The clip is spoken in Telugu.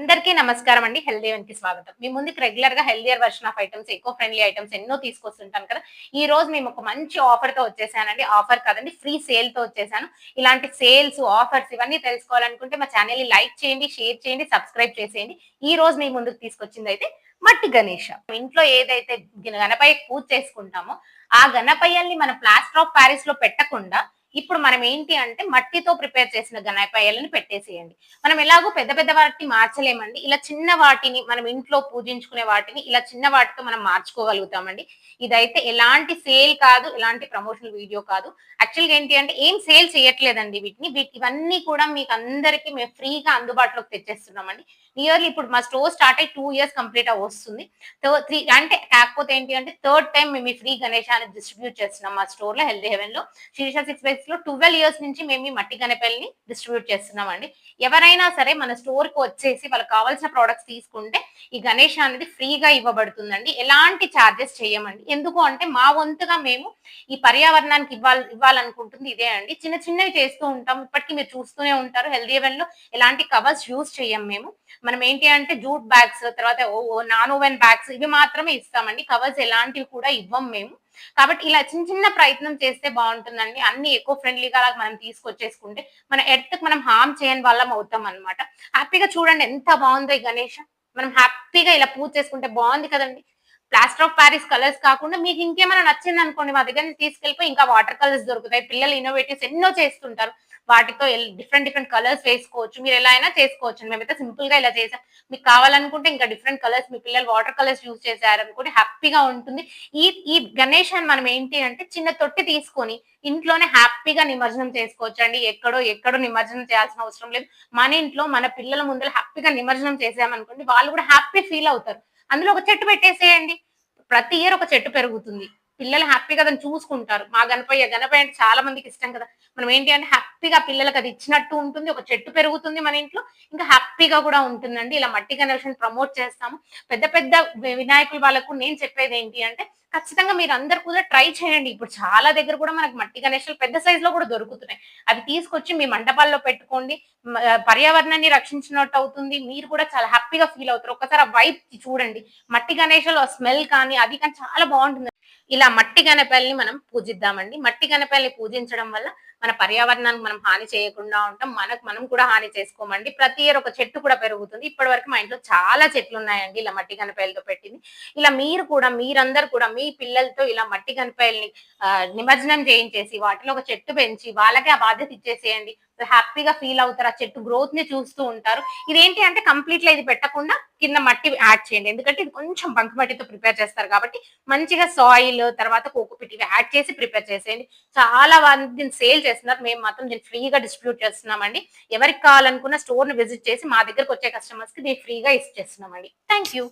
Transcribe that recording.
అందరికీ నమస్కారం అండి. హెల్దీ కి స్వాగతం. మీ ముందుకు రెగ్యులర్గా healthier version of items eco friendly items ఎన్నో తీసుకొస్తుంటాను కదా. ఈ రోజు మేము ఒక మంచి ఆఫర్తో వచ్చేసానండి. ఆఫర్ కాదండి ఫ్రీ సేల్తో వచ్చేసాను. ఇలాంటి సేల్స్ ఆఫర్స్ ఇవన్నీ తెలుసుకోవాలనుకుంటే మా ఛానల్ని లైక్ చేయండి షేర్ చేయండి సబ్స్క్రైబ్ చేసేయండి. ఈ రోజు మీ ముందుకు తీసుకొచ్చింది అయితే మట్టి గణేష. ఇంట్లో ఏదైతే గణపయ్య పూజ చేసుకుంటామో ఆ గణపయ్యల్ని మనం ప్లాస్టర్ ఆఫ్ ప్యారిస్లో పెట్టకుండా ఇప్పుడు మనం ఏంటి అంటే మట్టితో ప్రిపేర్ చేసిన గణపయ్యలను పెట్టేసేయండి. మనం ఎలాగో పెద్ద పెద్ద వాటిని మార్చలేమండి. ఇలా చిన్న వాటిని మనం ఇంట్లో పూజించుకునే వాటిని ఇలా చిన్న వాటితో మనం మార్చుకోగలుగుతామండి. ఇదైతే ఎలాంటి సేల్ కాదు ఎలాంటి ప్రమోషనల్ వీడియో కాదు. యాక్చువల్గా ఏంటి అంటే ఏం సేల్ చేయట్లేదండి వీటిని. వీటి ఇవన్నీ కూడా మీకు అందరికీ మేము ఫ్రీగా అందుబాటులోకి తెచ్చేస్తున్నామండి. నియర్లీ ఇప్పుడు మా స్టోర్ స్టార్ట్ అయ్యి టూ ఇయర్స్ కంప్లీట్ వస్తుంది. త్రీ అంటే కాకపోతే ఏంటి అంటే థర్డ్ టైం మేము ఫ్రీ గణేశాన్ని డిస్ట్రిబ్యూట్ చేస్తున్నాం మా స్టోర్లో హెల్దీ హెవెన్లో శిరీష సిక్స్ బైక్స్లో ట్వెల్వ్ ఇయర్స్ నుంచి మేము ఈ మట్టి గణపల్ని డిస్ట్రిబ్యూట్ చేస్తున్నాం అండి ఎవరైనా సరే మన స్టోర్కి వచ్చేసి వాళ్ళకి కావాల్సిన ప్రోడక్ట్స్ తీసుకుంటే ఈ గణేష్ అనేది ఫ్రీగా ఇవ్వబడుతుందండి. ఎలాంటి ఛార్జెస్ చేయమండి. ఎందుకు అంటే మా వంతుగా మేము ఈ పర్యావరణానికి ఇవ్వాలి ఇవ్వాలనుకుంటుంది ఇదే అండి. చిన్న చిన్నవి చేస్తూ ఉంటాం ఇప్పటికీ మీరు చూస్తూనే ఉంటారు. హెల్దీ హెవెన్లో ఎలాంటి కవర్స్ యూజ్ చేయం మేము. మనం ఏంటి అంటే జూట్ బ్యాగ్స్ తర్వాత నాన్ ఓవెన్ బ్యాగ్స్ ఇవి మాత్రమే ఇస్తామండి. కవర్స్ ఎలాంటివి కూడా ఇవ్వం మేము. కాబట్టి ఇలా చిన్న చిన్న ప్రయత్నం చేస్తే బాగుంటుందండి. అన్ని ఎకో ఫ్రెండ్లీగా మనం తీసుకొచ్చేసుకుంటే మన ఎర్త్ మనం హామ్ చేయని వాళ్ళం అవుతాం అనమాట హ్యాపీగా చూడండి ఎంత బాగుందో ఈ గణేష్. మనం హ్యాపీగా ఇలా పూజ చేసుకుంటే బాగుంది కదండి. ప్లాస్టర్ ఆఫ్ ప్యారిస్ కలర్స్ కాకుండా మీకు ఇంకేమైనా నచ్చింది అనుకోండి మా దగ్గర తీసుకెళ్ళిపోయి ఇంకా వాటర్ కలర్స్ దొరుకుతాయి. పిల్లలు ఇన్నోవేటివ్స్ ఎన్నో చేస్తుంటారు. వాటితో డిఫరెంట్ డిఫరెంట్ కలర్స్ వేసుకోవచ్చు. మీరు ఎలా అయినా చేసుకోవచ్చు. మేమైతే సింపుల్గా ఇలా చేసాం. మీకు కావాలనుకుంటే ఇంకా డిఫరెంట్ కలర్స్ మీ పిల్లలు వాటర్ కలర్స్ యూజ్ చేశారనుకుంటే హ్యాపీగా ఉంటుంది. ఈ ఈ గణేష్ అని మనం ఏంటి అంటే చిన్న తొట్టి తీసుకొని ఇంట్లోనే హ్యాపీగా నిమజ్జనం చేసుకోవచ్చు అండి ఎక్కడో ఎక్కడో నిమజ్జనం చేయాల్సిన అవసరం లేదు. మన ఇంట్లో మన పిల్లల ముందర హ్యాపీగా నిమజ్జనం చేసామనుకోండి వాళ్ళు కూడా హ్యాపీ ఫీల్ అవుతారు. అందులో ఒక చెట్టు పెట్టేసేయండి. ప్రతి ఇయర్ ఒక చెట్టు పెరుగుతుంది. పిల్లలు హ్యాపీగా దాన్ని చూసుకుంటారు. మా గణపయ్య గణపయ్య అంటే చాలా మందికి ఇష్టం కదా. మనం ఏంటి అంటే హ్యాపీగా పిల్లలకు అది ఇచ్చినట్టు ఉంటుంది. ఒక చెట్టు పెరుగుతుంది మన ఇంట్లో. ఇంకా హ్యాపీగా కూడా ఉంటుందండి. ఇలా మట్టి గణేషన్ ప్రమోట్ చేస్తాము. పెద్ద పెద్ద వినాయకుల వాళ్ళకు నేను చెప్పేది ఏంటి అంటే ఖచ్చితంగా మీరు అందరు కూడా ట్రై చేయండి. ఇప్పుడు చాలా దగ్గర కూడా మనకు మట్టి గణేశాలు పెద్ద సైజ్లో కూడా దొరుకుతున్నాయి. అవి తీసుకొచ్చి మీ మండపాల్లో పెట్టుకోండి. పర్యావరణాన్ని రక్షించినట్టు అవుతుంది. మీరు కూడా చాలా హ్యాపీగా ఫీల్ అవుతారు. ఒకసారి ఆ వైప్ చూడండి. మట్టి గణేశాలు స్మెల్ కానీ అది కానీ చాలా బాగుంటుంది. ఇలా మట్టి గణపల్ని మనం పూజిద్దామండి. మట్టి గణపల్ని పూజించడం వల్ల మన పర్యావరణానికి మనం హాని చేయకుండా ఉంటాం. మనకు మనం కూడా హాని చేసుకోమండి. ప్రతి ఇయర్ ఒక చెట్టు కూడా పెరుగుతుంది. ఇప్పటి వరకు మా ఇంట్లో చాలా చెట్లు ఉన్నాయండి. ఇలా మట్టి గణపేలతో పెట్టింది. ఇలా మీరు కూడా మీరందరు కూడా మీ పిల్లలతో ఇలా మట్టి గణపేల్ని నిమజ్జనం చేయించేసి వాటిలో ఒక చెట్టు పెంచి వాళ్ళకే ఆ బాధ్యత ఇచ్చేసేయండి. హ్యాపీగా ఫీల్ అవుతారు. ఆ చెట్టు గ్రోత్ని చూస్తూ ఉంటారు. ఇదేంటి అంటే కంప్లీట్ ఇది పెట్టకుండా కింద మట్టి యాడ్ చేయండి. ఎందుకంటే ఇది కొంచెం బంక్ మట్టితో ప్రిపేర్ చేస్తారు కాబట్టి మంచిగా సాయిల్ తర్వాత కోకోపిట్ ఇవి యాడ్ చేసి ప్రిపేర్ చేసేయండి. చాలా మంది సేల్ చేస్తున్నారు. మేము మాత్రం దీన్ని ఫ్రీగా డిస్ట్రిబ్యూట్ చేస్తున్నామండి. ఎవరికి కావాలనుకున్న స్టోర్ని విజిట్ చేసి మా దగ్గరకు వచ్చే కస్టమర్స్కి దీన్ని ఫ్రీగా ఇచ్చేస్తున్నామండి. Thank you